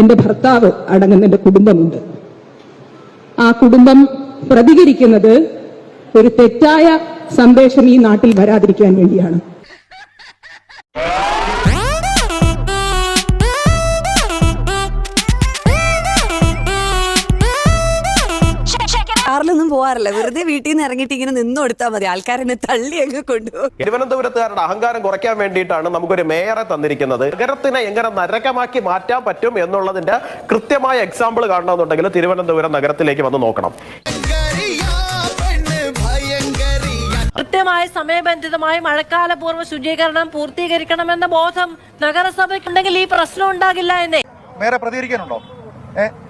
എന്റെ ഭർത്താവ് അടങ്ങുന്ന എന്റെ കുടുംബമുണ്ട്. ആ കുടുംബം പ്രതികരിക്കുന്നത് ഒരു തെറ്റായ സന്ദേശം ഈ നാട്ടിൽ വരാതിരിക്കാൻ വേണ്ടിയാണ്. പോവാറില്ല. വെറുതെ വീട്ടിൽ നിന്ന് ഇറങ്ങിയിട്ട് ഇങ്ങനെ നിന്ന് കൊടുത്താൽ മതി. ആൾക്കാരെന്നെ തള്ളി അങ്ങ് കൊണ്ടുപോകും. തിരുവനന്തപുരത്തുകാരുടെ അഹങ്കാരം കുറയ്ക്കാൻ വേണ്ടിയിട്ടാണ് നമുക്കൊരു മേയറെ തന്നിരിക്കുന്നത്. നഗരത്തിനെ എങ്ങനെ നരകമാക്കി മാറ്റാൻ പറ്റും എന്നുള്ളതിന്റെ കൃത്യമായ എക്സാമ്പിൾ കാണണമെന്നുണ്ടെങ്കിൽ തിരുവനന്തപുരം നഗരത്തിലേക്ക് വന്ന് നോക്കണം. കൃത്യമായ സമയബന്ധിതമായി മഴക്കാലപൂർവ ശുചീകരണം പൂർത്തീകരിക്കണമെന്ന ബോധം നഗരസഭയ്ക്കുണ്ടെങ്കിൽ ഈ പ്രശ്നം ഉണ്ടാകില്ല എന്നേ. പ്രതികരിക്കാനുണ്ടോ?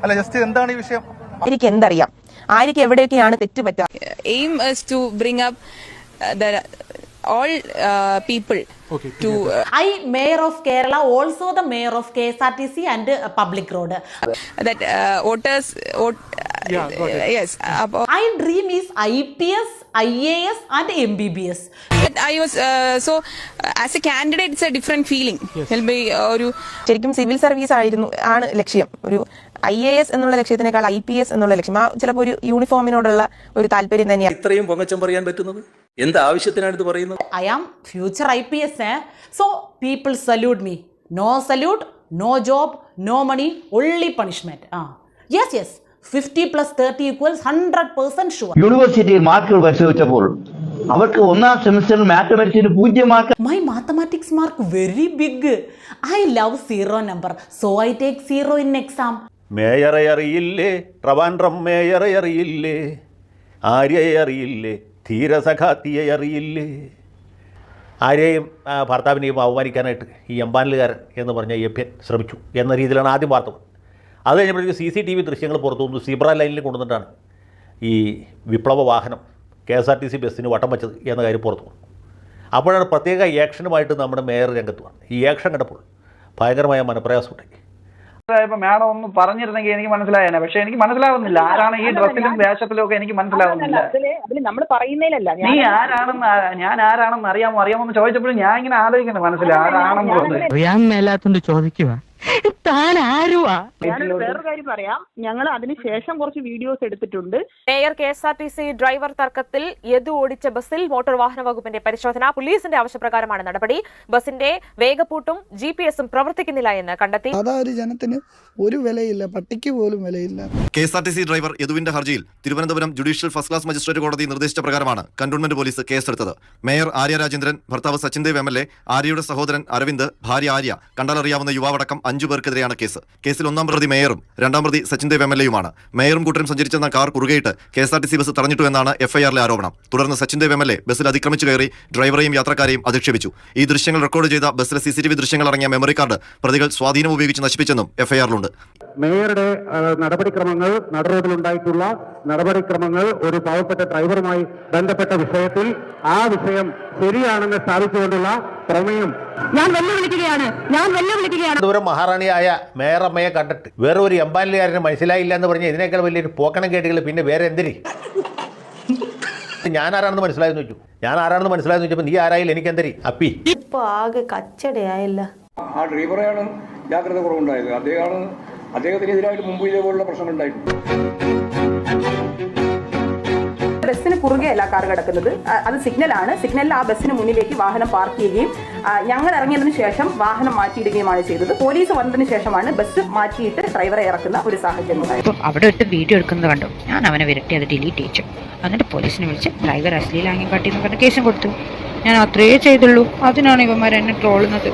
അല്ല ജസ്റ്റ് എന്താണ് ഈ വിഷയം? എനിക്ക് എന്തറിയാം? ആയിരിക്കും എവിടെയൊക്കെയാണ് തെറ്റുപറ്റുക I mayor of Kerala also the mayor of K S R T C and public I dream is I P and M B I was so as a candidate different feeling ഒരു ശരിക്കും civil service ആയിരുന്നു ആണ് ലക്ഷ്യം. ഒരു I A S എന്നുള്ള ലക്ഷ്യത്തിനേക്കാൾ I P S എന്നുള്ള ലക്ഷ്യം ആ ചിലപ്പോൾ ഒരു യൂണിഫോമിനോടുള്ള ഒരു താല്പര്യം തന്നെയാണ് ഇത്രയും പൊങ്ങച്ചം പറയാൻ പറ്റുന്നത് എന്ത് ആവശ്യത്തിനാണ് ഇത് പറയുന്നത് I am future I P S so people salute me no salute no job no money only punishment. Ah. Yes, yes. 50 plus 30 equals 100% sure. യൂണിവേഴ്സിറ്റിയിൽ മാർക്കുകൾ പരിശോധിച്ചപ്പോൾ അവർക്ക് ഒന്നാം സെമിസ്റ്ററിൽ മാത്തമാറ്റിക്സിന് പൂജ്യം mark my mathematics mark very big I love zero number so I take zero in exam. മേയറെ അറിയില്ലേ ട്രവാൻഡ്രം മേയറെ അറിയില്ലേ ആര്യയെ അറിയില്ലേ? ധീരസഖാത്തിയെ അറിയില്ലേ? ആരെയും ഭർത്താവിനെയും അവമാനിക്കാനായിട്ട് ഈ എമ്പാനലുകാരൻ എന്ന് പറഞ്ഞ യഭ്യൻ ശ്രമിച്ചു എന്ന രീതിയിലാണ് ആദ്യം വാർത്തകൾ. അത് കഴിഞ്ഞപ്പോഴേക്കും സി സി ടി വി ദൃശ്യങ്ങൾ പുറത്തു വന്നു. സീബ്ര ലൈനിൽ കൊണ്ടുവന്നിട്ടാണ് ഈ വിപ്ലവ വാഹനം K S R T C ബസ്സിന് വട്ടം വെച്ചത് എന്ന കാര്യം പുറത്തു വന്നു. അപ്പോഴാണ് പ്രത്യേക ആക്ഷനുമായിട്ട് നമ്മുടെ മേയർ രംഗത്ത് വന്നത്. ഈ ആക്ഷൻ കണ്ടപ്പോൾ ഭയങ്കരമായ മനപ്രയാസം ഇപ്പൊ മാഡം ഒന്ന് പറഞ്ഞിരുന്നെങ്കിൽ എനിക്ക് മനസ്സിലായേനെ. പക്ഷെ എനിക്ക് മനസ്സിലാവുന്നില്ല. ആരാണ് ഈ ഡ്രസ്സിലും വേഷത്തിലും ഒക്കെ എനിക്ക് മനസ്സിലാവുന്നില്ല. നമ്മൾ പറയുന്നതിലല്ല നീ ആരാണെന്ന് ഞാൻ ആരാണെന്ന് അറിയാമോ അറിയാമോ എന്ന് ചോദിച്ചപ്പോഴും ഞാൻ ഇങ്ങനെ ആലോചിക്കുന്നു തോന്നുന്നു. അറിയാൻ മേലാത്തോണ്ട് ചോദിക്കുക താൻ ആരുവാ വേറൊരു കാര്യം പറയാം. ഞങ്ങൾ അതിനുശേഷം കുറച്ച് വീഡിയോസ് എടുത്തിട്ടുണ്ട്. Mayor K S R T C driver തർക്കത്തിൽ യതു ഓടിച്ച ബസ്സിൽ മോട്ടോർ വാഹന വകുപ്പിന്റെ പരിശോധന പോലീസിന്റെ ആവശ്യപ്രകാരമാണ് നടപടി. ബസിന്റെ വേഗപ്പൂട്ടും ജി പി എസും പ്രവർത്തിക്കുന്നില്ല എന്ന് കണ്ടെത്തി. സാധാരണ ജനത്തിന് ഒരു വിലയില്ല പട്ടിക്ക് പോലും വിലയില്ല. K S R T C driver യദുവിന്റെ ഹർജിയിൽ Thiruvananthapuram judicial first class magistrate കോടതി നിർദ്ദേശിച്ച പ്രകാരമാണ് കന്റോൺമെന്റ് പോലീസ് കേസെടുത്തത്. മേയർ ആര്യ രാജേന്ദ്രൻ ഭർത്താവ് Sachin Dev M L A ആര്യയുടെ സഹോദരൻ അരവിന്ദ് ഭാര്യ ആര്യ കണ്ടാലറിയാവുന്ന യുവാവടക്കം അഞ്ചു പേർക്കെതിരെയാണ് കേസ്. കേസിൽ ഒന്നാം പ്രതി മേയറും രണ്ടാം പ്രതി സച്ചിൻ ദേവ് എം എൽ എയുമാണ്. മേയറും കൂട്ടരും സഞ്ചരിച്ചെന്ന car കുറുകയിട്ട് K S R T C bus തടഞ്ഞിട്ടു എന്നാണ് എഫ്ഐആറിലെ ആരോപണം. തുടർന്ന് Sachin Dev M L A ബസ്സിൽ അതിക്രമിച്ചു കയറി ഡ്രൈവറെയും യാത്രക്കാരെയും അധിക്ഷേപിച്ചു. ഈ ദൃശ്യങ്ങൾ റെക്കോർഡ് ചെയ്ത ബസ്സിലെ സി സി ടി വി ദൃശ്യങ്ങൾ അടങ്ങിയ മെമ്മറി കാർഡ് പ്രതികൾ സ്വാധീനം ഉപയോഗിച്ച് നശിപ്പിച്ചെന്നും എഫ്ഐആറിലുണ്ട് മേയറുടെ നടപടിക്രമങ്ങൾ നടുറോഡിലുണ്ടായിട്ടുള്ള നടപടിക്രമങ്ങൾ ഒരു പാവപ്പെട്ട ഡ്രൈവറുമായി ബന്ധപ്പെട്ട വിഷയത്തിൽ ആ വിഷയം ശരിയാണെന്ന് സ്ഥാപിച്ചുകൊണ്ടുള്ള പ്രമേയം. ഞാൻ വെല്ലുവിളിക്കുകയാണ്. ഞാൻ വെല്ലുവിളിക്കുകയാണ്. ദൂരം മഹാറാണിയായ മേയറമ്മയെ കണ്ടിട്ട് വേറെ ഒരു എംബാലിയാരന് മനസ്സിലായില്ല എന്ന് പറഞ്ഞ് ഇതിനേക്കാൾ വലിയൊരു പോക്കണം കേട്ടികൾ പിന്നെ വേറെ എന്തിരി ഞാൻ ആരാണെന്ന് മനസ്സിലായെന്ന് വെച്ചു ഞാൻ ആരാണെന്ന് മനസ്സിലായെന്ന് വെച്ചപ്പോൾ നീ ആരായില്ല എനിക്ക് എന്തരി അപ്പി. ഇപ്പൊ ആകെ കച്ചടയായില്ല. ആ ഡ്രൈവറെയാണ് ജാഗ്രത കുറവുണ്ടായത്. അദ്ദേഹമാണ് അദ്ദേഹത്തിനെതിരായിട്ട് മുമ്പ് ഇതേപോലുള്ള പ്രശ്നങ്ങൾ ഉണ്ടായിട്ടുണ്ട്. ബസ്സിന് കുറുകെയല്ല കാർ കിടക്കുന്നത്. അത് സിഗ്നലാണ് സിഗ്നലിൽ ആ ബസ്സിന് മുന്നിലേക്ക് വാഹനം പാർക്ക് ചെയ്യുകയും ഞങ്ങൾ ഇറങ്ങിയതിനു ശേഷം വാഹനം മാറ്റിയിടുകയുമാണ് ചെയ്തത്. പോലീസ് വന്നതിന് ശേഷമാണ് ബസ് മാറ്റിയിട്ട് ഡ്രൈവറെ ഇറക്കുന്ന ഒരു സാഹചര്യം അവിടെ ഇട്ട് വീഡിയോ എടുക്കുന്നത് കണ്ടു. ഞാൻ അവനെ വിരട്ടി അത് ഡിലീറ്റ് ചെയ്യിച്ചു. എന്നിട്ട് പോലീസിനെ വിളിച്ച് ഡ്രൈവർ അശ്ലീലാങ്ങി കാട്ടി എന്ന് പറഞ്ഞ കേസും കൊടുത്തു. ഞാൻ അത്രയേ ചെയ്തുള്ളൂ. അതിനാണ് ഇവന്മാർ എന്നെ ട്രോളുന്നത്